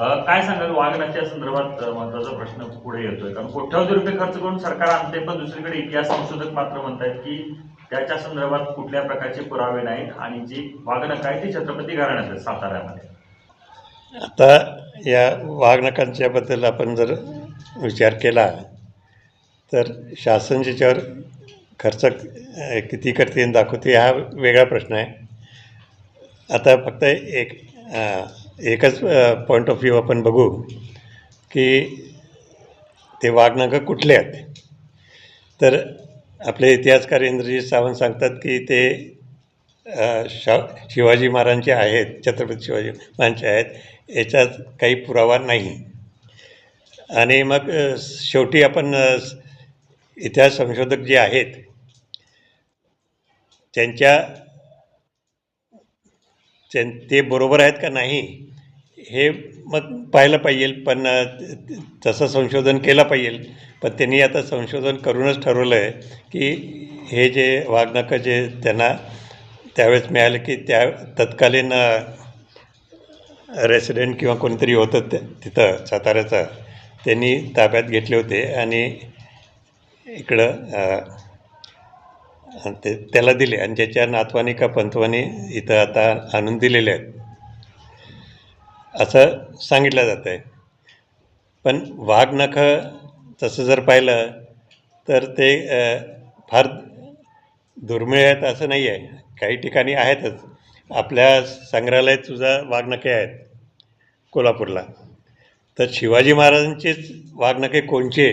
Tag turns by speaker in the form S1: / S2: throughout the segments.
S1: काय सांगाल? वाघनाच्या संदर्भात महत्त्वाचा प्रश्न पुढे येतोय. कारण कोट्यावधी रुपये खर्च करून सरकार आणते पण दुसरीकडे इतिहास संशोधक मात्र म्हणतात की त्याच्या संदर्भात कुठल्या प्रकारचे पुरावे नाहीत आणि जी वाघनक आहे ती छत्रपती घराण्यात आहे साताऱ्यामध्ये.
S2: आता या वाघनकांच्याबद्दल आपण जर विचार केला तर शासन ज्याच्यावर खर्च किती करते आणि दाखवते हा वेगळा प्रश्न आहे. आता फक्त एक एकच पॉईंट ऑफ व्ह्यू आपण बघू की ते वाघनकं कुठले आहेत. तर आपले इतिहासकार इंद्रजीत सावंत सांगतात की ते शा शिवाजी महाराजांचे आहेत छत्रपती शिवाजी महाराजांचे आहेत याच्यात काही पुरावा नाही. आणि मग शेवटी आपण इतिहास संशोधक जे आहेत त्यांच्या त्यां ते बरोबर आहेत का नाही हे मग पाहायला पाहिजे पण तसं संशोधन केलं पाहिजे. पण त्यांनी आता संशोधन करूनच ठरवलं आहे की हे जे वागणकं जे त्यांना त्यावेळेस मिळाले की त्या तत्कालीन रेसिडेंट किंवा कोणीतरी होतं ते तिथं साताऱ्याचं त्यांनी ताब्यात घेतले होते आणि इकडं ते त्याला दिले. आणि ज्याच्या नातवानी का पंतवानी इथं आता आणून दिलेले आहेत. असं सांगितलं जातं आहे पण वाघनखं तसं जर पाहिलं तर ते फार दुर्मिळ आहेत असं नाही आहे. काही ठिकाणी आहेतच. आपल्या संग्रहालयात सुद्धा वाघनखे आहेत कोल्हापूरला. तर शिवाजी महाराजांचेच वाघनखे कोणचे?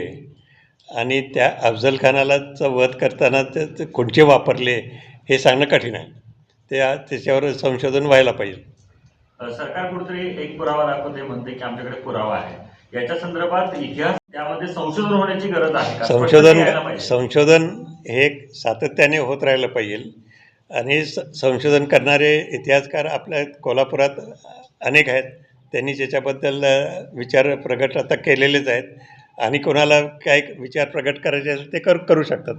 S2: आणि त्या अफजल खानालाचा वध करताना ते ते कोणचे वापरले हे सांगणं कठीण आहे. ते त्याच्यावर संशोधन व्हायला पाहिजे.
S1: सरकार कुठेतरी एक पुरावा दाखवते म्हणते की आमच्याकडे पुरावा आहे. याच्या संदर्भात इतिहास त्यामध्ये संशोधन होण्याची गरज आहे
S2: संशोधन. संशोधन हे सातत्याने होत राहिलं पाहिजे. आणि संशोधन करणारे इतिहासकार आपल्या कोल्हापुरात अनेक आहेत. त्यांनी त्याच्याबद्दल अ, विचार प्रगट आता केलेलेच आहेत. आणि कोणाला काय विचार प्रगट करायचे असेल ते करू करू शकतात.